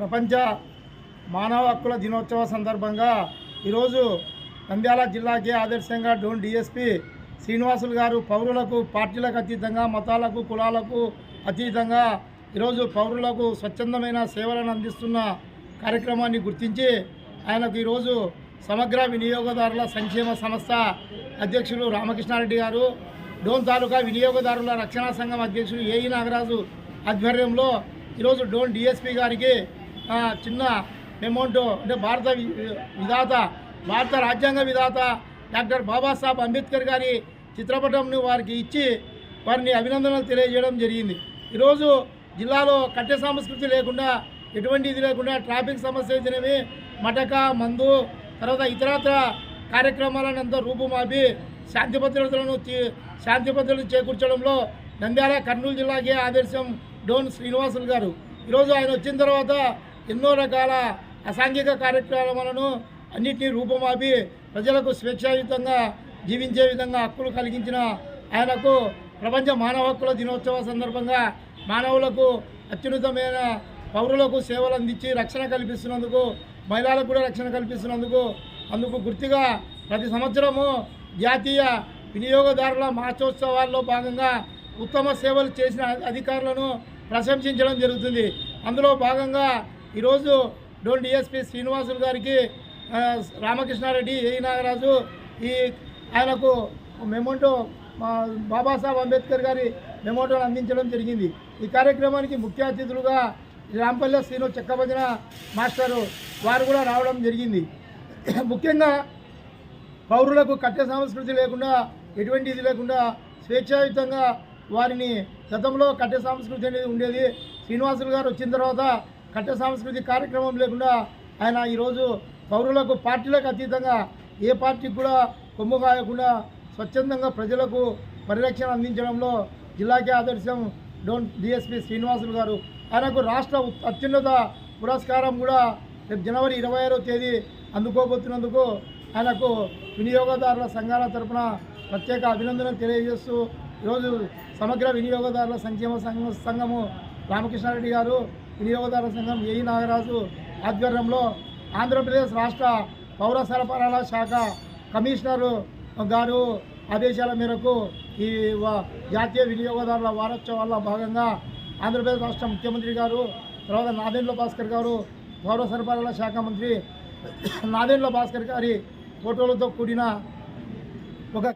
ప్రపంచ మానవ హక్కుల దినోత్సవ సందర్భంగా ఈరోజు నంద్యాల జిల్లాకి ఆదర్శంగా డోన్ డిఎస్పి శ్రీనివాసులు గారు పౌరులకు పార్టీలకు అతీతంగా మతాలకు కులాలకు అతీతంగా ఈరోజు పౌరులకు స్వచ్ఛందమైన సేవలను అందిస్తున్న కార్యక్రమాన్ని గుర్తించి ఆయనకు ఈరోజు సమగ్ర వినియోగదారుల సంక్షేమ సంస్థ అధ్యక్షులు రామకృష్ణారెడ్డి గారు డోన్ తాలూకా వినియోగదారుల రక్షణ సంఘం అధ్యక్షులు ఏఈ నాగరాజు ఆధ్వర్యంలో ఈరోజు డోన్ డిఎస్పి గారికి చిన్న అమౌంట్ అంటే భారత వి- విధాత భారత రాజ్యాంగ విధాత డాక్టర్ బాబాసాహెబ్ అంబేద్కర్ గారి చిత్రపటంను వారికి ఇచ్చి వారిని అభినందనలు తెలియజేయడం జరిగింది. ఈరోజు జిల్లాలో కట్టె సంస్కృతి లేకుండా ఎటువంటి ఇది లేకుండా ట్రాఫిక్ సమస్య అయితేనేమి మటక మందు తర్వాత ఇతరత్ర కార్యక్రమాలను అంతా రూపుమాపి శాంతి భద్రతలను శాంతి భద్రతలు చేకూర్చడంలో నంద్యాల కర్నూలు జిల్లాకే ఆదర్శం డోన్ శ్రీనివాసులు గారు. ఈరోజు ఆయన వచ్చిన తర్వాత ఎన్నో రకాల అసాంఘిక కార్యక్రమాలను అన్నింటినీ రూపమాపి ప్రజలకు స్వేచ్ఛాయుతంగా జీవించే విధంగా హక్కులు కలిగించిన ఆయనకు ప్రపంచ మానవ హక్కుల దినోత్సవ సందర్భంగా మానవులకు అత్యున్నతమైన పౌరులకు సేవలు అందించి రక్షణ కల్పిస్తున్నందుకు మహిళలకు కూడా రక్షణ కల్పిస్తున్నందుకు అందుకు గుర్తుగా ప్రతి సంవత్సరము జాతీయ వినియోగదారుల మహోత్సవాల్లో భాగంగా ఉత్తమ సేవలు చేసిన అధికారులను ప్రశంసించడం జరుగుతుంది. అందులో భాగంగా ఈరోజు డోన్ డిఎస్పీ శ్రీనివాసులు గారికి రామకృష్ణారెడ్డి ఏ. నాగరాజు ఈ ఆయనకు మెమోటో బాబాసాహెబ్ అంబేద్కర్ గారి మెమోటోను అందించడం జరిగింది. ఈ కార్యక్రమానికి ముఖ్య అతిథులుగా రాంపల్లె శ్రీను చెక్కభజన మాస్టరు వారు కూడా రావడం జరిగింది. ముఖ్యంగా పౌరులకు కట్టె సంస్కృతి లేకుండా ఎటువంటి ఇది లేకుండా స్వేచ్ఛాయుతంగా వారిని గతంలో కట్టె సంస్కృతి అనేది ఉండేది. శ్రీనివాసులు గారు వచ్చిన తర్వాత కట్ట సాంస్కృతిక కార్యక్రమం లేకుండా ఆయన ఈరోజు పౌరులకు పార్టీలకు అతీతంగా ఏ పార్టీకి కూడా కొమ్ము కాయకుండా స్వచ్ఛందంగా ప్రజలకు పరిరక్షణ అందించడంలో జిల్లాకే ఆదర్శం డోన్ డిఎస్పి శ్రీనివాసులు గారు. ఆయనకు రాష్ట్ర అత్యున్నత పురస్కారం కూడా రేపు జనవరి ఇరవై ఆరో తేదీ అందుకోబోతున్నందుకు ఆయనకు వినియోగదారుల సంఘాల తరపున ప్రత్యేక అభినందనలు తెలియజేస్తూ ఈరోజు సమగ్ర వినియోగదారుల సంక్షేమ సంఘ సంఘము రామకృష్ణారెడ్డి గారు వినియోగదారుల సంఘం ఏఈ నాగరాజు ఆధ్వర్యంలో ఆంధ్రప్రదేశ్ రాష్ట్ర పౌర సరఫరాల శాఖ కమిషనరు గారు ఆదేశాల మేరకు ఈ జాతీయ వినియోగదారుల వారోత్సవాల్లో భాగంగా ఆంధ్రప్రదేశ్ రాష్ట్ర ముఖ్యమంత్రి గారు తర్వాత నాదెండ్ల భాస్కర్ గారు పౌర సరఫరాల శాఖ మంత్రి నాదెండ్ల భాస్కర్ గారి ఫోటోలతో కూడిన ఒక